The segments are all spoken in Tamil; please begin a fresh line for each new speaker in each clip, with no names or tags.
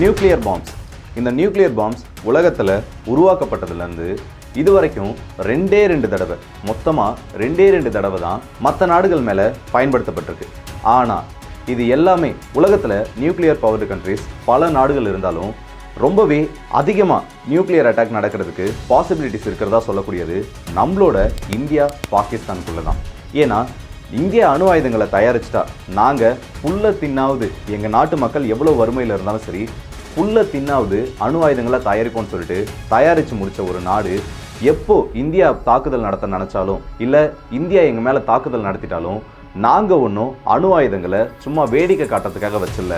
நியூக்ளியர் பாம்ஸ் இந்த நியூக்ளியர் பாம்ஸ் உலகத்தில் உருவாக்கப்பட்டதுலேருந்து இது வரைக்கும் ரெண்டே ரெண்டு தடவை மொத்தமாக ரெண்டே ரெண்டு தடவை தான் மற்ற நாடுகள் மேலே பயன்படுத்தப்பட்டிருக்கு. ஆனால் இது எல்லாமே உலகத்தில் நியூக்ளியர் பவர்டு கண்ட்ரிஸ் பல நாடுகள் இருந்தாலும் ரொம்பவே அதிகமாக நியூக்ளியர் அட்டாக் நடக்கிறதுக்கு பாசிபிலிட்டிஸ் இருக்கிறதா சொல்லக்கூடியது நம்மளோட இந்தியா பாகிஸ்தானுக்குள்ளே தான். ஏன்னா இந்திய அணு ஆயுதங்களை தயாரிச்சிட்டா நாங்கள் புல்ல தின்னாவது எங்கள் நாட்டு மக்கள் எவ்வளோ வறுமையில் இருந்தாலும் சரி புல்ல தின்னாவது அணு ஆயுதங்களை தயாரிப்போம்னு சொல்லிட்டு தயாரித்து முடிச்ச ஒரு நாடு எப்போ இந்தியா தாக்குதல் நடத்த நினச்சாலும் இல்லை இந்தியா எங்கள் மேலே தாக்குதல் நடத்திட்டாலும் நாங்கள் ஒன்றும் அணு ஆயுதங்களை சும்மா வேடிக்கை காட்டுறதுக்காக வச்சில்ல.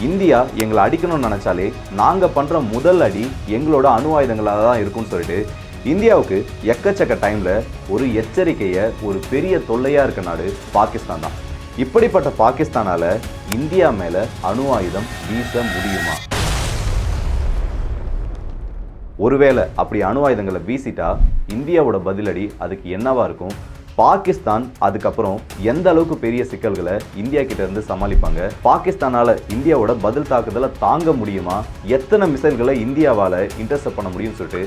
இந்தியா எங்களை அடிக்கணும்னு நினச்சாலே நாங்கள் பண்ணுற முதல் அடி எங்களோட அணு ஆயுதங்களாக தான் இருக்கும்னு சொல்லிட்டு இந்தியாவுக்கு எக்கச்சக்க டைமில் ஒரு எச்சரிக்கையை ஒரு பெரிய தொல்லையாக இருக்க நாடு பாகிஸ்தான் தான். இப்படிப்பட்ட பாகிஸ்தானால இந்தியா மேலே அணு ஆயுதம் வீச முடியுமா? ஒருவேளை அப்படி அணு ஆயுதங்களை வீசிட்டா இந்தியாவோட பதிலடி அதுக்கு என்னவா இருக்கும்? பாகிஸ்தான் அதுக்கப்புறம் எந்த அளவுக்கு பெரிய சிக்கல்களை இந்தியா கிட்ட இருந்து சமாளிப்பாங்க? பாகிஸ்தானால இந்தியாவோட பதில் தாக்குதலை தாங்க முடியுமா? எத்தனை மிசைல்களை இந்தியாவால் இன்டர்செப்ட் பண்ண முடியும்னு சொல்லிட்டு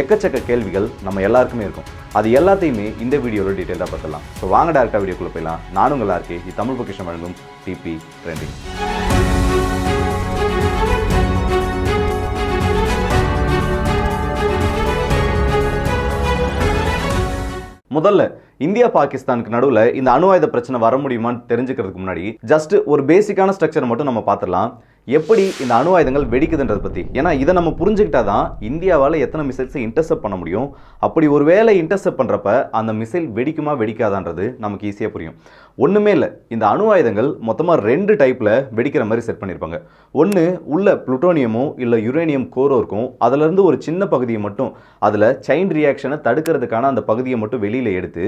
எக்கச்சக்க கேள்விகள் நம்ம எல்லாருக்குமே இருக்கும். அது எல்லாத்தையுமே இந்த வீடியோவில் டீட்டெயிலாக பார்த்துலாம் ஸோ வாங்க டேரக்டாக வீடியோக்குள்ளே போயிடலாம். நானும் உங்களா இருக்கேன் இது தமிழ் பொக்கிஷம் வழங்கும் டிபி ட்ரெண்டிங் முதல்ல இந்தியா பாகிஸ்தானுக்கு நடுவில் இந்த அணு ஆயுத பிரச்சனை வர முடியுமான்னு தெரிஞ்சுக்கிறதுக்கு முன்னாடி ஜஸ்ட் ஒரு பேசிக்கான ஸ்ட்ரக்சர் மட்டும் நம்ம பார்த்துடலாம். எப்படி இந்த அணு ஆயுதங்கள் வெடிக்குதுன்றதை பற்றி ஏன்னா இதை நம்ம புரிஞ்சுக்கிட்டா தான் இந்தியாவால் எத்தனை மிசைல்ஸை இன்டர்செப்ட் பண்ண முடியும்? அப்படி ஒரு வேளை இன்டர்செப்ட் பண்ணுறப்ப அந்த மிசைல் வெடிக்குமா வெடிக்காதான்றது நமக்கு ஈஸியாக புரியும். ஒன்றுமே இல்லை. இந்த அணு ஆயுதங்கள் மொத்தமாக ரெண்டு டைப்பில் வெடிக்கிற மாதிரி செட் பண்ணியிருப்பாங்க ஒன்று உள்ள புளுட்டோனியமோ இல்லை யுரேனியம் கோரோ இருக்கும் அதுலேருந்து ஒரு சின்ன பகுதியை மட்டும் அதில் செயின் ரியாக்ஷனை தடுக்கிறதுக்கான அந்த பகுதியை மட்டும் வெளியில் எடுத்து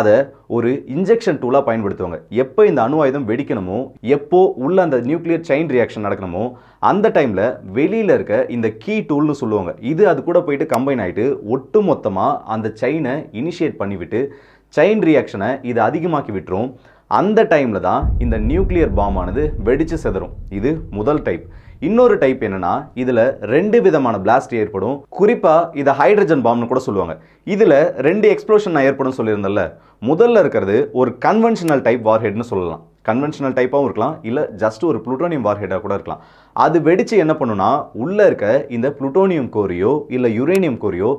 அதை ஒரு இன்ஜெக்ஷன் டூலாக பயன்படுத்துவாங்க. எப்போ இந்த அணு ஆயுதம் வெடிக்கணுமோ எப்போ உள்ள அந்த நியூக்ளியர் செயின் ரியாக்ஷன் நடக்கணும் அந்த டைமில் வெளியில் இருக்க இந்த கீ டூல்னு சொல்லுவாங்க. இது அது கூட போயிட்டு கம்பைன் ஆகிட்டு ஒட்டு மொத்தமாக அந்த செயினை இனிஷியேட் பண்ணிவிட்டு செயின் ரியாக்ஷனை இது அதிகமாக்கி விட்டுரும். அந்த டைமில் தான் இந்த நியூக்ளியர் பாம் ஆனது வெடிச்சு செதறும். இது முதல் டைப் இன்னொரு டைப் என்னன்னா இதுல ரெண்டு விதமான பிளாஸ்ட் ஏற்படும். குறிப்பாக இதை ஹைட்ரஜன் பாம்னு கூட சொல்லுவாங்க. இதுல ரெண்டு எக்ஸ்ப்ளோஷன் ஏற்படும் சொல்லியிருந்தல முதல்ல இருக்கிறது ஒரு கன்வென்ஷனல் டைப் வார்ஹெட்னு சொல்லலாம். கன்வென்ஷனல் டைப்பாகவும் இருக்கலாம் இல்லை ஜஸ்ட் ஒரு புளுட்டோனியம் வார்ஹெட்டாக கூட இருக்கலாம். அது வெடித்து என்ன பண்ணுன்னா உள்ளே இருக்க இந்த புளுட்டோனியம் கோரியோ இல்லை யுரேனியம் கோரியோ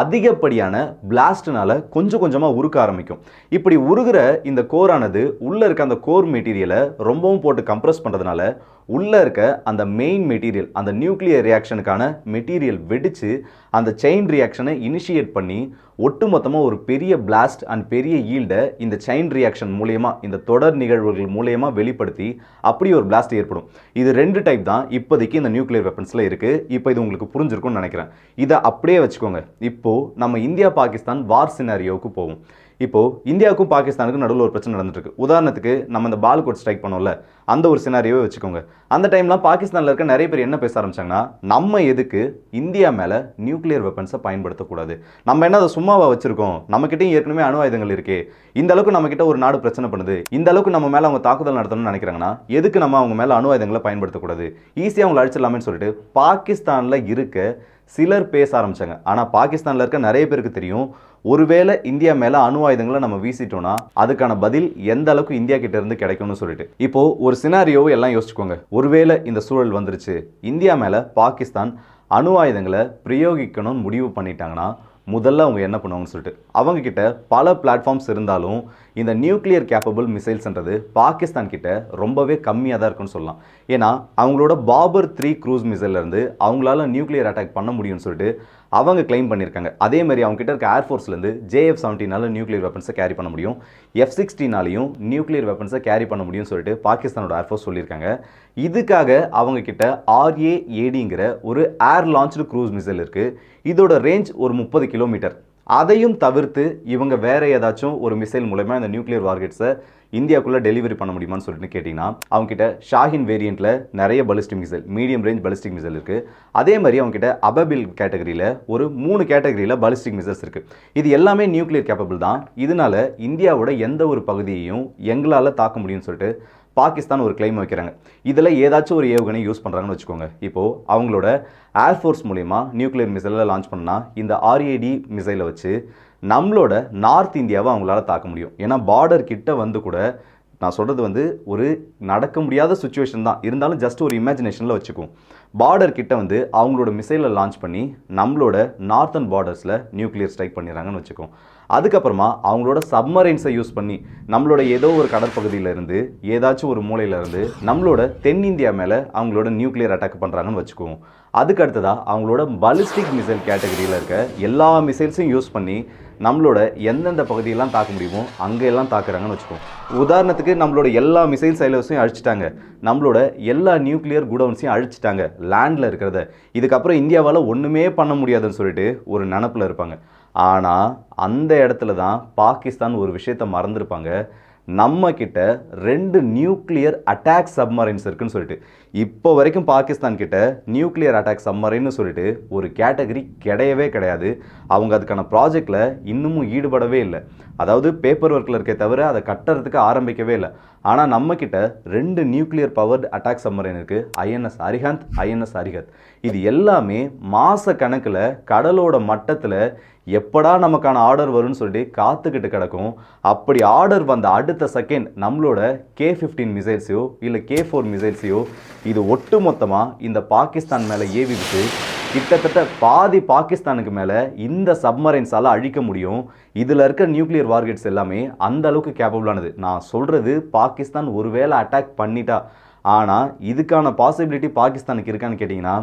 அதிகப்படியான பிளாஸ்ட்னால கொஞ்சம் கொஞ்சமாக உருக்க ஆரம்பிக்கும். இப்படி உருகிற இந்த கோரானது உள்ளே இருக்க அந்த கோர் மெட்டீரியலை ரொம்பவும் போட்டு கம்ப்ரஸ் பண்ணுறதுனால உள்ளே இருக்க அந்த மெயின் மெட்டீரியல் அந்த நியூக்ளியர் ரியாக்ஷனுக்கான மெட்டீரியல் வெடித்து அந்த செயின் ரியாக்ஷனை இனிஷியேட் பண்ணி ஒட்டுமொத்தமாக ஒரு பெரிய பிளாஸ்ட் அண்ட் பெரிய ஈல்டை இந்த செயின் ரியாக்ஷன் மூலயமா இந்த தொடர் நிகழ்வுகள் மூலயமா வெளிப்படுத்தி அப்படி ஒரு பிளாஸ்ட் ஏற்படும். இது ரெண்டு டைப் தான். இப்போதைக்கு இந்த நியூக்ளியர் வெப்பன்ஸில் இருக்குது இப்போ இது உங்களுக்கு புரிஞ்சிருக்கும்னு நினைக்கிறேன். இதை அப்படியே வச்சுக்கோங்க. இப்போது நம்ம இந்தியா பாகிஸ்தான் வார் சினாரியோவுக்கு போவோம். இப்போ இந்தியாவுக்கும் பாகிஸ்தானுக்கும் நடுவில் ஒரு பிரச்சனை நடந்துட்டு உதாரணத்துக்கு நம்ம இந்த பால் கோட் ஸ்ட்ரைக் பண்ணோம்ல அந்த ஒரு சினாரியோவை வச்சுக்கோங்க. அந்த டைம்லாம் பாகிஸ்தானில் இருக்க நிறைய பேர் என்ன பேச ஆரம்பிச்சாங்கன்னா நம்ம எதுக்கு இந்தியா மேலே நியூக்ளியர் வெப்பன்ஸை பயன்படுத்தக்கூடாது? நம்ம என்ன அதை சும்மாவாக வச்சுருக்கோம்? நம்மக்கிட்டையும் ஏற்கனவே அணு ஆயுதங்கள் இருக்கே. இந்த அளவுக்கு நம்மக்கிட்ட ஒரு நாடு பிரச்சனை பண்ணுது. இந்த அளவுக்கு நம்ம மேலே அவங்க தாக்குதல் நடத்தணும்னு நினைக்கிறாங்கன்னா எதுக்கு நம்ம அவங்க மேலே அணு ஆயுதங்களை பயன்படுத்தக்கூடாது? ஈஸியாக அவங்களை அழிச்சிடலாமே சொல்லிட்டு பாகிஸ்தானில் இருக்க சிலர் பேச ஆரம்பித்தாங்க ஆனால் பாகிஸ்தானில் இருக்க நிறைய பேருக்கு தெரியும் ஒருவேளை இந்தியா மேலே அணு ஆயுதங்களை நம்ம வீசிட்டோம்னா அதுக்கான பதில் எந்த அளவுக்கு இந்தியா கிட்ட இருந்து கிடைக்கும்னு சொல்லிட்டு. இப்போ ஒரு சினாரியோவை எல்லாம் யோசிச்சுக்கோங்க. ஒருவேளை இந்த சூழல் வந்துருச்சு. இந்தியா மேலே பாகிஸ்தான் அணு ஆயுதங்களை பிரயோகிக்கணும்னு முடிவு பண்ணிட்டாங்கன்னா முதல்ல அவங்க என்ன பண்ணுவாங்கன்னு சொல்லிட்டு. அவங்க கிட்ட பல பிளாட்ஃபார்ம்ஸ் இருந்தாலும் இந்த நியூக்ளியர் கேப்பபிள் மிசைல்ஸ்ன்றது பாகிஸ்தான் கிட்ட ரொம்பவே கம்மியாக தான் இருக்குன்னு சொல்லலாம். ஏன்னா அவங்களோட பாபர் த்ரீ க்ரூஸ் மிசைல்லேருந்து அவங்களால நியூக்ளியர் அட்டாக் பண்ண முடியும்னு சொல்லிட்டு அவங்க கிளைம் பண்ணியிருக்காங்க. அதே மாதிரி அவங்ககிட்ட இருக்க ஏர்ஃபோர்ஸ்லேருந்து ஜேஎஃப் செவன்ட்டினால நியூக்ளியர் வெப்பன்ஸை கேரி பண்ண முடியும். எஃப் சிக்ஸ்டீனாலையும் நியூக்ளியர் வெப்பன்ஸை கேரி பண்ண முடியும்னு சொல்லிட்டு பாகிஸ்தானோட ஏர்ஃபோர்ஸ் சொல்லியிருக்காங்க. இதுக்காக அவங்கக்கிட்ட ஆர்ஏஏடிங்கிற ஒரு ஏர் லான்ச்டு க்ரூஸ் மிசைல் இருக்குது இதோட ரேஞ்ச் ஒரு முப்பது கிலோமீட்டர் அதையும் தவிர்த்து இவங்க வேற ஏதாச்சும் ஒரு மிசைல் மூலமாக இந்த நியூக்ளியர் வார்கெட்ஸை இந்தியாக்குள்ளே டெலிவரி பண்ண முடியுமான்னு சொல்லிட்டு கேட்டிங்கன்னா அவங்ககிட்ட ஷாஹின் வேரியண்ட்டில் நிறைய ballistic missile medium range ballistic missile இருக்குது அதே மாதிரி அவங்ககிட்ட அபபில் கேட்டகரியில் ஒரு மூணு கேட்டகரியில் பலிஸ்டிக் மிசைல்ஸ் இருக்குது இது எல்லாமே நியூக்ளியர் கேப்பபிள் தான். இதனால இந்தியாவோட எந்த ஒரு பகுதியையும் எங்களால் தாக்க முடியும்னு சொல்லிட்டு பாகிஸ்தான் ஒரு கிளைம் வைக்கிறாங்க. இதில் ஏதாச்சும் ஒரு ஏவுகணை யூஸ் பண்ணுறாங்கன்னு வச்சுக்கோங்க. இப்போது அவங்களோட ஏர்ஃபோர்ஸ் மூலிமா நியூக்ளியர் மிசைலை லான்ச் பண்ணால் இந்த ஆர்ஏடி மிசைலை வச்சு நம்மளோட நார்த் இந்தியாவை அவங்களால தாக்க முடியும். ஏன்னா பார்டர் கிட்ட வந்து கூட நான் சொல்கிறது வந்து ஒரு நடக்க முடியாத சுச்சுவேஷன் தான். இருந்தாலும் ஜஸ்ட் ஒரு இமேஜினேஷனில் வச்சுக்குவோம். பார்டர் கிட்ட வந்து அவங்களோட மிசைலை லான்ச் பண்ணி நம்மளோட நார்த்தன் பார்டர்ஸில் நியூக்ளியர் ஸ்ட்ரைக் பண்ணிடுறாங்கன்னு வச்சுக்கோம் அதுக்கப்புறமா அவங்களோட சப்மரைன்ஸை யூஸ் பண்ணி நம்மளோட ஏதோ ஒரு கடற்பகுதியிலேருந்து ஏதாச்சும் ஒரு மூலையிலேருந்து நம்மளோட தென்னிந்தியா மேலே அவங்களோட நியூக்ளியர் அட்டாக் பண்ணுறாங்கன்னு வச்சுக்குவோம். அதுக்கு அடுத்ததாக அவங்களோட பலிஸ்டிக் மிசைல் கேட்டகரியில் இருக்க எல்லா மிசைல்ஸையும் யூஸ் பண்ணி நம்மளோட எந்தெந்த பகுதியெல்லாம் தாக்க முடியுமோ அங்கெல்லாம் தாக்குறாங்கன்னு வச்சுக்கோம் உதாரணத்துக்கு நம்மளோட எல்லா மிசைல் சைலர்ஸையும் அழிச்சிட்டாங்க. நம்மளோட எல்லா நியூக்ளியர் குடவுன்ஸையும் அழிச்சிட்டாங்க லேண்டில் இருக்கிறத. இதுக்கப்புறம் இந்தியாவால் ஒன்றுமே பண்ண முடியாதுன்னு சொல்லிட்டு ஒரு நினப்பில் இருப்பாங்க. ஆனால் அந்த இடத்துல தான் பாகிஸ்தான் ஒரு விஷயத்தை மறந்துருப்பாங்க. நம்ம கிட்ட ரெண்டு நியூக்ளியர் அட்டாக் சப்மரைன்ஸ் இருக்குன்னு சொல்லிட்டு. இப்போ வரைக்கும் பாகிஸ்தான் கிட்ட நியூக்ளியர் அட்டாக் சப்மரைன்னு சொல்லிட்டு ஒரு கேட்டகரி கிடையவே கிடையாது. அவங்க அதுக்கான ப்ராஜெக்டில் இன்னமும் ஈடுபடவே இல்லை. அதாவது பேப்பர் ஒர்க்கில் இருக்கே தவிர அதை கட்டுறதுக்கு ஆரம்பிக்கவே இல்லை. ஆனால் நம்ம கிட்ட ரெண்டு நியூக்ளியர் பவர்டு அட்டாக் சம்மரைன் இருக்குது ஐஎன்எஸ் அரிஹந்த் ஐஎன்எஸ் அரிஹத் இது எல்லாமே மாத கணக்கில் கடலோட மட்டத்தில் எப்படா நமக்கான ஆர்டர் வரும்னு சொல்லிட்டு காத்துக்கிட்டு கிடக்கும். அப்படி ஆர்டர் வந்த அடுத்த செகண்ட் நம்மளோட கே ஃபிஃப்டீன் மிசைல்ஸையோ இல்லை கே ஃபோர் மிசைல்ஸையோ இது ஒட்டு மொத்தமாக இந்த பாகிஸ்தான் மேலே ஏவி விட்டு கிட்டத்தட்ட பாதி பாகிஸ்தானுக்கு மேலே இந்த சப்மரைன்ஸால் அழிக்க முடியும். இதில் இருக்க நியூக்ளியர் வார்கெட்ஸ் எல்லாமே அந்த அளவுக்கு கேப்பபிளானது நான் சொல்கிறது பாகிஸ்தான் ஒருவேளை அட்டாக் பண்ணிட்டா. ஆனால் இதுக்கான பாசிபிலிட்டி பாகிஸ்தானுக்கு இருக்கான்னு கேட்டிங்கன்னா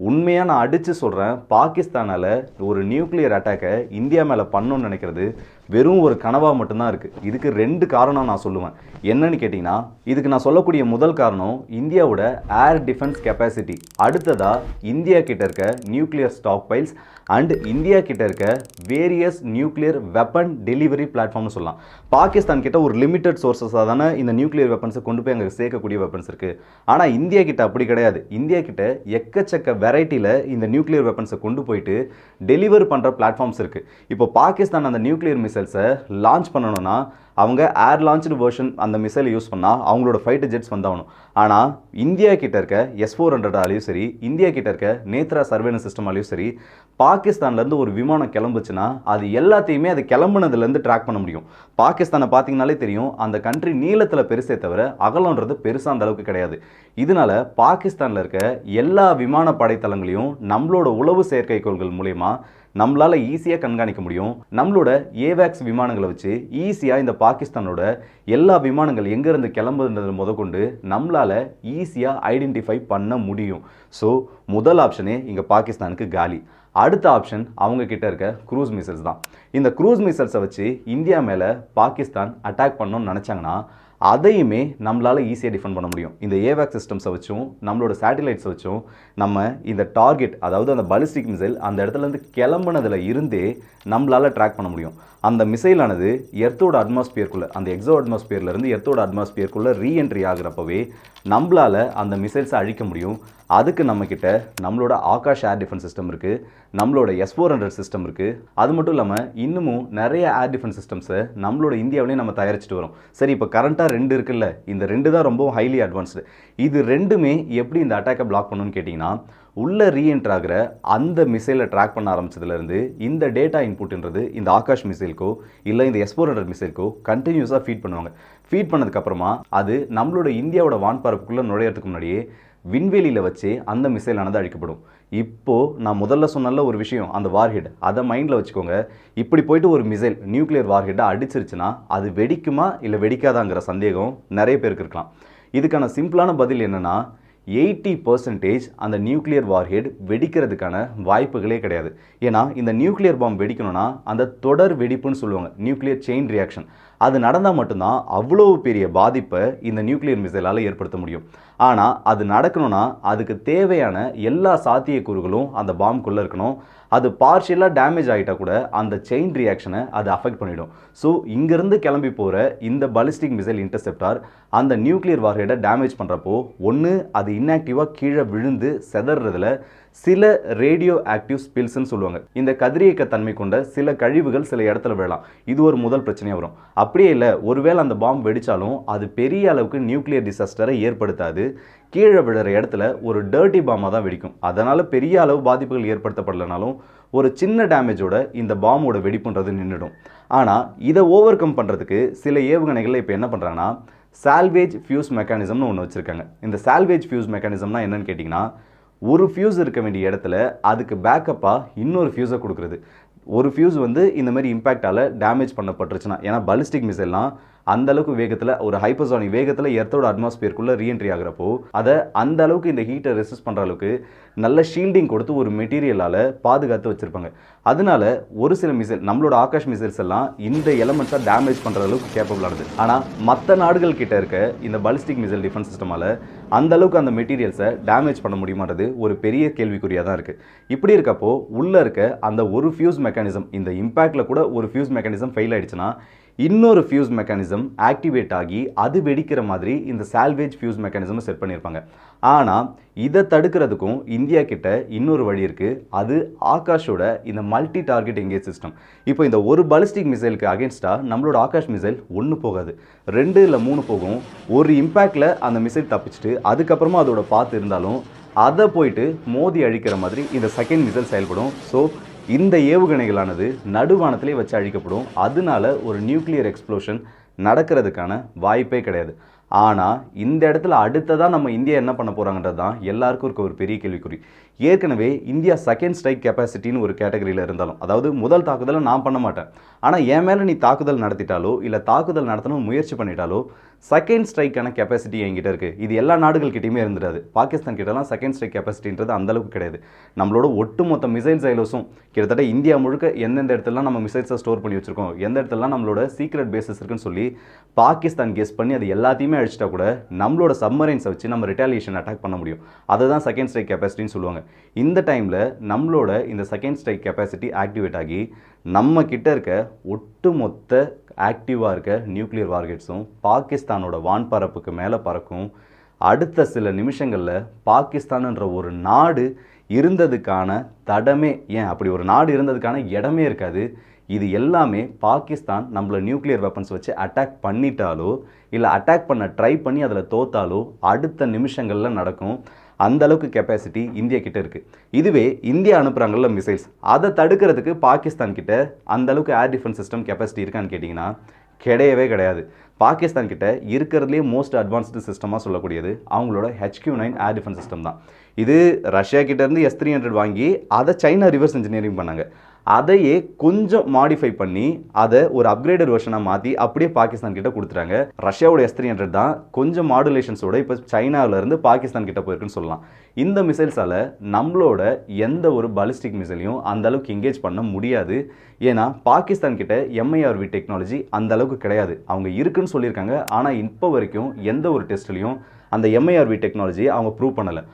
உண்மையாக நான் அடித்து சொல்கிறேன் பாகிஸ்தானால் ஒரு நியூக்ளியர் அட்டாக்கை இந்தியா மேலே பண்ணணும்னு நினைக்கிறது வெறும் ஒரு கனவாக மட்டும்தான் இருக்குது இதுக்கு ரெண்டு காரணம் நான் சொல்லுவேன். என்னன்னு கேட்டிங்கன்னா இதுக்கு நான் சொல்லக்கூடிய முதல் காரணம் இந்தியாவோட ஏர் டிஃபென்ஸ் கெப்பாசிட்டி அடுத்ததாக இந்தியா கிட்ட இருக்க nuclear stockpiles and India கிட்ட இருக்க வேரியஸ் நியூக்ளியர் வெப்பன் டெலிவரி பிளாட்ஃபார்ம்னு சொல்லலாம். பாகிஸ்தான் கிட்ட ஒரு லிமிடெட் சோர்ஸஸாக தானே இந்த நியூக்ளியர் வெப்பன்ஸை கொண்டு போய் அங்கே சேர்க்கக்கூடிய வெப்பன்ஸ் இருக்குது ஆனால் இந்தியா கிட்ட அப்படி கிடையாது. இந்தியா கிட்ட எக்கச்சக்க வெரைட்டியில் இந்த நியூக்ளியர் வெப்பன்ஸை கொண்டு போயிட்டு டெலிவர் பண்ணுற பிளாட்ஃபார்ம்ஸ் இருக்குது இப்போ பாகிஸ்தான் அந்த நியூக்ளியர் மிசைல்ஸை லான்ச் பண்ணணும்னா அவங்க ஏர் லான்ச்டு வெர்ஷன் அந்த மிசைலை யூஸ் பண்ணால் அவங்களோட ஃபைட்டர் ஜெட்ஸ் வந்தாகணும். ஆனால் இந்தியா கிட்ட இருக்க எஸ் ஃபோர் ஹண்ட்ரடாலையும் சரி இந்தியா கிட்ட இருக்க நேத்ரா சர்வேலன்ஸ் சிஸ்டமாலையும் சரி பாகிஸ்தான்லேருந்து ஒரு விமானம் கிளம்புச்சுன்னா அது எல்லாத்தையுமே அது கிளம்புனதுலேருந்து ட்ராக் பண்ண முடியும். பாகிஸ்தானை பார்த்தீங்கனாலே தெரியும் அந்த கண்ட்ரி நீளத்தில் பெருசே தவிர அகலன்றது பெருசாக அந்த அளவுக்கு கிடையாது. இதனால பாகிஸ்தானில் இருக்க எல்லா விமான படைத்தளங்களையும் நம்மளோட உளவு செயற்கைக்கோள்கள் மூலயமா நம்மளால் ஈஸியாக கண்காணிக்க முடியும். நம்மளோட ஏவேக்ஸ் விமானங்களை வச்சு ஈஸியாக இந்த பாகிஸ்தானோட எல்லா விமானங்கள் எங்கேருந்து கிளம்புதுன்றது முதற்கொண்டு நம்மளால் ஈஸியாக ஐடென்டிஃபை பண்ண முடியும். ஸோ முதல் ஆப்ஷனே இங்கே பாகிஸ்தானுக்கு காலி. அடுத்த ஆப்ஷன் அவங்க கிட்ட இருக்க க்ரூஸ் மிசைல்ஸ் தான். இந்த க்ரூஸ் மிசைல்ஸை வச்சு இந்தியா மேலே பாகிஸ்தான் அட்டாக் பண்ணணும்னு நினச்சாங்கன்னா அதையுமே நம்மளால் ஈஸியாக டிஃபெண்ட் பண்ண முடியும். இந்த ஏவேக் சிஸ்டம்ஸை வச்சும் நம்மளோட சேட்டிலைட்ஸை வச்சும் நம்ம இந்த டார்கெட் அதாவது அந்த பலிஸ்டிக் மிசைல் அந்த இடத்துலேருந்து கிளம்புனதில் இருந்தே நம்மளால் ட்ராக் பண்ண முடியும். அந்த மிசைலானது எர்த்தோட அட்மாஸ்பியர்க்குள்ளே அந்த எக்ஸோ அட்மாஸ்பியர்லேருந்து எர்த்தோட அட்மாஸ்பியர்க்குள்ளே ரீஎன்ட்ரி ஆகிறப்பவே நம்மளால் அந்த மிசைல்ஸை அழிக்க முடியும். அதுக்கு நம்மக்கிட்ட நம்மளோட ஆகாஷ் ஏர் டிஃபென்ஸ் சிஸ்டம் இருக்குது நம்மளோட எஸ் ஃபோர் ஹண்ட்ரட் சிஸ்டம் இருக்குது அது மட்டும் இல்லாமல் இன்னமும் நிறைய ஏர் டிஃபென்ஸ் சிஸ்டம்ஸை நம்மளோட இந்தியாவிலேயே நம்ம தயாரிச்சுட்டு வரோம். சரி இப்போ கரண்ட்டாக ரெண்டு இருக்குல்ல? இந்த ரெண்டு தான் ரொம்ப ஹைலி அட்வான்ஸ்டு இது ரெண்டுமே எப்படி இந்த அட்டாக்கை பிளாக் பண்ணுன்னு கேட்டிங்கன்னா உள்ள ரீஎன்ட்ரு ஆகிற அந்த மிசைலை ட்ராக் பண்ண ஆரம்பிச்சதுலேருந்து இந்த டேட்டா இன்புட்ன்றது இந்த ஆகாஷ் மிசைலுக்கோ இல்லை இந்த எஸ்போர் ஹண்ட்ரட் மிசைலுக்கோ கண்டினியூஸாக ஃபீட் பண்ணுவாங்க. ஃபீட் பண்ணதுக்கப்புறமா அது நம்மளோட இந்தியாவோட வான்பரப்புக்குள்ளே நுழையிறதுக்கு முன்னாடியே விண்வெளியில் வச்சு அந்த மிசைலானது அழிக்கப்படும். இப்போது நான் முதல்ல சொன்னல ஒரு விஷயம் அந்த வார்ஹெட் அதை மைண்டில் வச்சுக்கோங்க. இப்படி போயிட்டு ஒரு மிசைல் நியூக்ளியர் வார்ஹெட்டை அடிச்சிருச்சுன்னா அது வெடிக்குமா இல்லை வெடிக்காதாங்கிற சந்தேகம் நிறைய பேருக்கு இருக்கலாம். இதுக்கான சிம்பிளான பதில் என்னென்னா எயிட்டி பர்சன்டேஜ் அந்த நியூக்ளியர் வார்ஹெட் வெடிக்கிறதுக்கான வாய்ப்புகளே கிடையாது. ஏன்னா இந்த நியூக்ளியர் பாம் வெடிக்கணும்னா அந்த தொடர் வெடிப்புன்னு சொல்லுவாங்க நியூக்ளியர் செயின் ரியாக்ஷன் அது நடந்தால் மட்டும்தான் அவ்வளோ பெரிய பாதிப்பை இந்த நியூக்ளியர் மிசைலால் ஏற்படுத்த முடியும். ஆனால் அது நடக்கணும்னா அதுக்கு தேவையான எல்லா சாத்தியக்கூறுகளும் அந்த பாம்புக்குள்ளே இருக்கணும். அது பார்ஷியலாக டேமேஜ் ஆகிட்டால் கூட அந்த செயின் ரியாக்ஷனை அது அஃபெக்ட் பண்ணிடும். ஸோ இங்கேருந்து கிளம்பி போகிற இந்த பலிஸ்டிக் மிசைல் இன்டர்செப்டார் அந்த நியூக்ளியர் வார்ஹெடை டேமேஜ் பண்ணுறப்போ ஒன்று அது இன்ஆக்டிவாக கீழே விழுந்து செதறதுல சில ரேடியோ ஆக்டிவ் ஸ்பில்ஸ்ன்னு சொல்லுவாங்க. இந்த கதிரியக்க தன்மை கொண்ட சில கழிவுகள் சில இடத்துல விழலாம். இது ஒரு முதல் பிரச்சனையாக வரும். அப்படியே இல்லை ஒருவேளை அந்த பாம்பு வெடித்தாலும் அது பெரிய அளவுக்கு நியூக்ளியர் டிசாஸ்டரை ஏற்படுத்தாது. கீழே விழுற இடத்துல ஒரு டர்ட்டி பாமாக தான் வெடிக்கும். அதனால் பெரிய அளவு பாதிப்புகள் ஏற்படுத்தப்படலைனாலும் ஒரு சின்ன டேமேஜோட இந்த பாம்போட வெடிப்புன்றது நின்றுடும் ஆனால் இதை ஓவர் கம் பண்ணுறதுக்கு சில ஏவுகணைகளில் இப்போ என்ன பண்ணுறாங்கன்னா சால்வேஜ் ஃபியூஸ் மெக்கானிசம்னு ஒன்று வச்சுருக்காங்க. இந்த சால்வேஜ் ஃபியூஸ் மெக்கானிசம்னா என்னன்னு கேட்டிங்கன்னா ஒரு ஃபியூஸ் இருக்க வேண்டிய இடத்துல அதுக்கு பேக்கப்பாக இன்னொரு ஃபியூஸை கொடுக்குறது. ஒரு ஃபியூஸ் வந்து இந்த மாதிரி இம்பாக்டால் டேமேஜ் பண்ணப்பட்டுருச்சுன்னா ஏன்னா பலிஸ்டிக் மிசைல்லாம் அந்த அளவுக்கு வேகத்தில் ஒரு ஹைப்பர்சானிக் வேகத்தில் எர்த்தோட அட்மாஸ்பியருக்குள்ளே ரீஎன்ட்ரி ஆகிறப்போ அதை அந்த அளவுக்கு இந்த ஹீட்டை ரெசிஸ்ட் பண்ணுற அளவுக்கு நல்ல ஷீல்டிங் கொடுத்து ஒரு மெட்டீரியலால் பாதுகாத்து வச்சுருப்பாங்க. அதனால ஒரு சில மிசைல் நம்மளோட ஆகாஷ் மிசைல்ஸ் எல்லாம் இந்த எலமெண்ட்ஸாக டேமேஜ் பண்ணுற அளவுக்கு கேப்பபிளானது ஆனால் மற்ற நாடுகள் கிட்ட இருக்க இந்த பலிஸ்டிக் மிசைல் டிஃபென்ஸ் சிஸ்டமால் அந்த அளவுக்கு அந்த மெட்டீரியல்ஸை டேமேஜ் பண்ண முடியுமான்றது ஒரு பெரிய கேள்விக்குறியாக தான் இருக்குது இப்படி இருக்கப்போ உள்ளே இருக்க அந்த ஒரு ஃபியூஸ் மெக்கானிசம் இந்த இம்பேக்டில் கூட ஒரு ஃபியூஸ் மெக்கானிசம் ஃபெயில் ஆயிடுச்சுன்னா இன்னொரு ஃபியூஸ் மெக்கானிசம் ஆக்டிவேட் ஆகி அது வெடிக்கிற மாதிரி இந்த சால்வேஜ் ஃபியூஸ் மெக்கானிசம் செட் பண்ணியிருப்பாங்க. ஆனால் இதை தடுக்கிறதுக்கும் இந்தியா கிட்ட இன்னொரு வழி இருக்குது அது ஆகாஷோட இந்த மல்டி டார்கெட் எங்கேஜ் சிஸ்டம் இப்போ இந்த ஒரு பலிஸ்டிக் மிசைலுக்கு அகேன்ஸ்டாக நம்மளோட ஆகாஷ் மிசைல் ஒன்று போகாது. ரெண்டு இல்லை மூணு போகும். ஒரு இம்பேக்டில் அந்த மிசைல் தப்பிச்சுட்டு அதுக்கப்புறமா அதோட பார்த்து இருந்தாலும் அதை போயிட்டு மோதி அழிக்கிற மாதிரி இந்த செகண்ட் மிசைல் செயல்படும். ஸோ இந்த ஏவுகணைகளானது நடுவானத்திலே வச்சு அழிக்கப்படும். அதனால ஒரு நியூக்ளியர் எக்ஸ்ப்ளோஷன் நடக்கிறதுக்கான வாய்ப்பே கிடையாது. ஆனால் இந்த இடத்துல அடுத்ததாக நம்ம இந்தியா என்ன பண்ண போகிறாங்கன்றது தான் எல்லாருக்கும் இருக்க ஒரு பெரிய கேள்விக்குறி. ஏற்கனவே இந்தியா செகண்ட் ஸ்ட்ரைக் கெப்பாசிட்டின்னு ஒரு கேட்டகரியில் இருந்தாலும் அதாவது முதல் தாக்குதலை நான் பண்ண மாட்டேன். ஆனால் என் மேலே நீ தாக்குதல் நடத்திட்டாலோ இல்லை தாக்குதல் நடத்தணும் முயற்சி பண்ணிட்டாலோ செகண்ட் ஸ்ட்ரைக்கான கெப்பாசிட்டி என்கிட்ட இருக்குது இது எல்லா நாடுகள்கிட்டையுமே இருந்துடாது. பாகிஸ்தான் கிட்டலாம் செகண்ட் ஸ்ட்ரைக் கெப்பாசிட்டின்றது அந்தளவுக்கு கிடையாது. நம்மளோட ஒட்டுமொத்த மிசைல் சைலோஸும் கிட்டத்தட்ட இந்தியா முழுக்க எந்தெந்த இடத்துலலாம் நம்ம மிசைல்ஸை ஸ்டோர் பண்ணி வச்சுருக்கோம் எந்த இடத்துலலாம் நம்மளோட சீக்ரெட் பேசஸ் இருக்குன்னு சொல்லி பாகிஸ்தான் கெஸ் பண்ணி அது எல்லாத்தையுமே அழிச்சிட்டா கூட நம்மளோட சப்மரைன்ஸை வச்சு நம்ம ரிட்டாலியேஷன் அட்டாக் பண்ண முடியும். அதுதான் செகண்ட் ஸ்ட்ரைக் கெப்பாசிட்டின்னு சொல்லுவாங்க. இந்த டைமில் நம்மளோட இந்த செகண்ட் ஸ்ட்ரைக் கெப்பாசிட்டி ஆக்டிவேட் ஆகி நம்ம கிட்ட இருக்க ஒட்டுமொத்த ஆக்டிவாக இருக்க நியூக்ளியர் வார்கெட்ஸும் பாகிஸ்தானோட வான்பரப்புக்கு மேலே பறக்கும். அடுத்த சில நிமிஷங்களில் பாகிஸ்தான்ன்ற ஒரு நாடு இருந்ததுக்கான தடமே ஏன் அப்படி ஒரு நாடு இருந்ததுக்கான இடமே இருக்காது. இது எல்லாமே பாகிஸ்தான் நம்மளை நியூக்ளியர் வெப்பன்ஸ் வச்சு அட்டாக் பண்ணிட்டாலோ இல்லை அட்டாக் பண்ண ட்ரை பண்ணி அதில் தோத்தாலோ அடுத்த நிமிஷங்களில் நடக்கும். அந்த அளவுக்கு கெப்பாசிட்டி இந்தியா கிட்ட இருக்கு. இதுவே இந்தியா அனுப்புறாங்கல்ல மிசைல்ஸ் அதை தடுக்கிறதுக்கு பாகிஸ்தான் கிட்ட அந்த அளவுக்கு ஏர் டிஃபென்ஸ் சிஸ்டம் கெப்பாசிட்டி இருக்கான்னு கேட்டிங்கன்னா கிடையவே கிடையாது. பாகிஸ்தான் கிட்ட இருக்கிறதுலே மோஸ்ட் அட்வான்ஸ்டு சிஸ்டமாக சொல்லக்கூடியது அவங்களோட HQ nine air defence system தான். இது ரஷ்யா கிட்டேருந்து எஸ் த்ரீ ஹண்ட்ரட் வாங்கி அதை சைனா ரிவர்ஸ் இன்ஜினியரிங் பண்ணாங்க. அதையே கொஞ்சம் மாடிஃபை பண்ணி அதை ஒரு அப்கிரேடட் வெர்ஷனாக மாற்றி அப்படியே பாகிஸ்தான் கிட்ட கொடுத்துறாங்க ரஷ்யாவோட எஸ் த்ரீ ஹண்ட்ரட் தான் கொஞ்சம் மாடுலேஷன்ஸோட இப்போ சைனாவிலேருந்து பாகிஸ்தான் கிட்ட போயிருக்குன்னு சொல்லலாம். இந்த மிசைல்ஸால் நம்மளோட எந்த ஒரு பாலிஸ்டிக் மிசைலையும் அந்த அளவுக்கு எங்கேஜ் பண்ண முடியாது. ஏன்னா பாகிஸ்தான் கிட்ட எம்ஐஆர்வி டெக்னாலஜி அந்த அளவுக்கு கிடையாது. அவங்க இருக்குன்னு சொல்லியிருக்காங்க. ஆனால் இப்போ வரைக்கும் எந்த ஒரு டெஸ்ட்லையும் அந்த எம்ஐஆர்வி டெக்னாலஜியை அவங்க ப்ரூவ் பண்ணலை.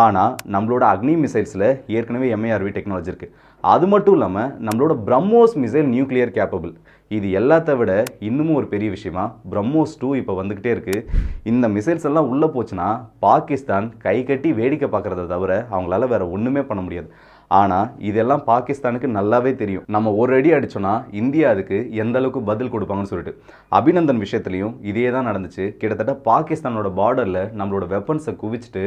ஆனால் நம்மளோட அக்னி மிசைல்ஸில் ஏற்கனவே எம்ஐஆர்வி டெக்னாலஜி இருக்குது அது மட்டும் இல்லாமல் நம்மளோட பிரம்மோஸ் மிசைல் நியூக்ளியர் கேப்பபிள் இது எல்லாத்த விட இன்னமும் ஒரு பெரிய விஷயமா பிரம்மோஸ் டூ இப்போ வந்துக்கிட்டே இருக்குது இந்த மிசைல்ஸ் எல்லாம் உள்ளே போச்சுன்னா பாகிஸ்தான் கை கட்டி வேடிக்கை பார்க்குறத தவிர அவங்களால வேறு ஒன்றுமே பண்ண முடியாது. ஆனால் இதெல்லாம் பாகிஸ்தானுக்கு நல்லாவே தெரியும். நம்ம ஒரு அடி அடிச்சோன்னா இந்தியா அதுக்கு எந்த அளவுக்கு பதில் கொடுப்பாங்கன்னு சொல்லிட்டு. அபிநந்தன் விஷயத்துலையும் இதே தான் நடந்துச்சு. கிட்டத்தட்ட பாகிஸ்தானோட பார்டரில் நம்மளோட வெப்பன்ஸை குவிச்சிட்டு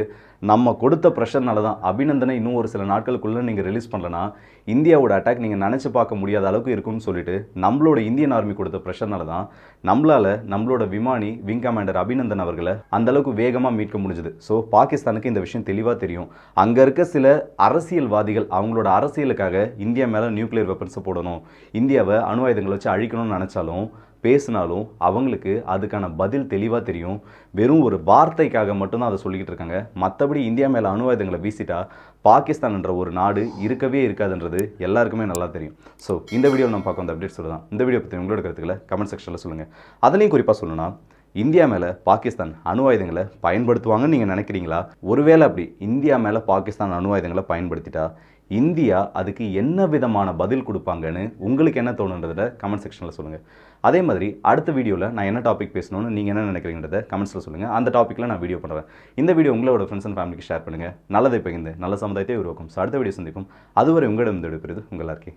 நம்ம கொடுத்த ப்ரெஷர்னால தான் அபிநந்தனை இன்னும் ஒரு சில நாட்களுக்குள்ளே நீங்கள் ரிலீஸ் பண்ணலனா இந்தியாவோட அட்டாக் நீங்கள் நினச்சி பார்க்க முடியாத அளவுக்கு இருக்கும்னு சொல்லிட்டு நம்மளோட இந்தியன் ஆர்மி கொடுத்த ப்ரெஷர்னால தான் நம்மளால் நம்மளோட விமானி விங் கமாண்டர் அபிநந்தன் அவர்களை அந்த அளவுக்கு வேகமாக மீட்க முடிஞ்சுது. ஸோ பாகிஸ்தானுக்கு இந்த விஷயம் தெளிவாக தெரியும். அங்கே இருக்க சில அரசியல்வாதிகள் அவங்களோட அரசியலுக்காக இந்தியா மேலே நியூக்ளியர் வெப்பன்ஸை போடணும். இந்தியாவை அணு ஆயுதங்களை வச்சு அழிக்கணும்னு நினச்சாலும் பேசினாலும் அவங்களுக்கு அதுக்கான பதில் தெளிவாக தெரியும். வெறும் ஒரு வார்த்தைக்காக மட்டும்தான் அதை சொல்லிக்கிட்டு இருக்காங்க. மற்றபடி இந்தியா மேலே அணு ஆயுதங்களை வீசிட்டா பாகிஸ்தான்ன்ற ஒரு நாடு இருக்கவே இருக்காதுன்றது எல்லாருக்குமே நல்லா தெரியும். ஸோ இந்த வீடியோ நம்ம பார்க்க வந்த அப்டேட் சொல்லலாம் இந்த வீடியோ பற்றி உங்களோட கருத்துக்களை கமெண்ட் செக்ஷனில் சொல்லுங்கள் அதுலேயும் குறிப்பாக சொல்லணும்னா இந்தியா மேலே பாகிஸ்தான் அணு ஆயுதங்களை பயன்படுத்துவாங்கன்னு நீங்கள் நினைக்கிறீங்களா? ஒருவேளை அப்படி இந்தியா மேலே பாகிஸ்தான் அணு ஆயுதங்களை பயன்படுத்திட்டா இந்தியா அதுக்கு என்ன விதமான பதில் கொடுப்பாங்கன்னு உங்களுக்கு என்ன தோணுன்றதை கமெண்ட் செக்ஷனில் சொல்லுங்கள் அதே மாதிரி அடுத்த வீடியோவில் நான் என்ன டாபிக் பேசணும்னு நீங்கள் என்ன நினைக்கிறீங்கிறத கமெண்ட்ஸில் சொல்லுங்கள் அந்த டாப்பிக்கில் நான் வீடியோ பண்ணுறேன் இந்த வீடியோ உங்களோட ஃப்ரெண்ட்ஸ் அண்ட் ஃபேமிலிக்கு ஷேர் பண்ணுங்கள் நல்லதை பகிர்ந்து நல்ல சமுதாயத்தை உருவாக்கும். ஸோ அடுத்த வீடியோ சந்திப்போம். அதுவரை உங்களிடம் விடைபெறுது உங்கள் எல்லாருக்கே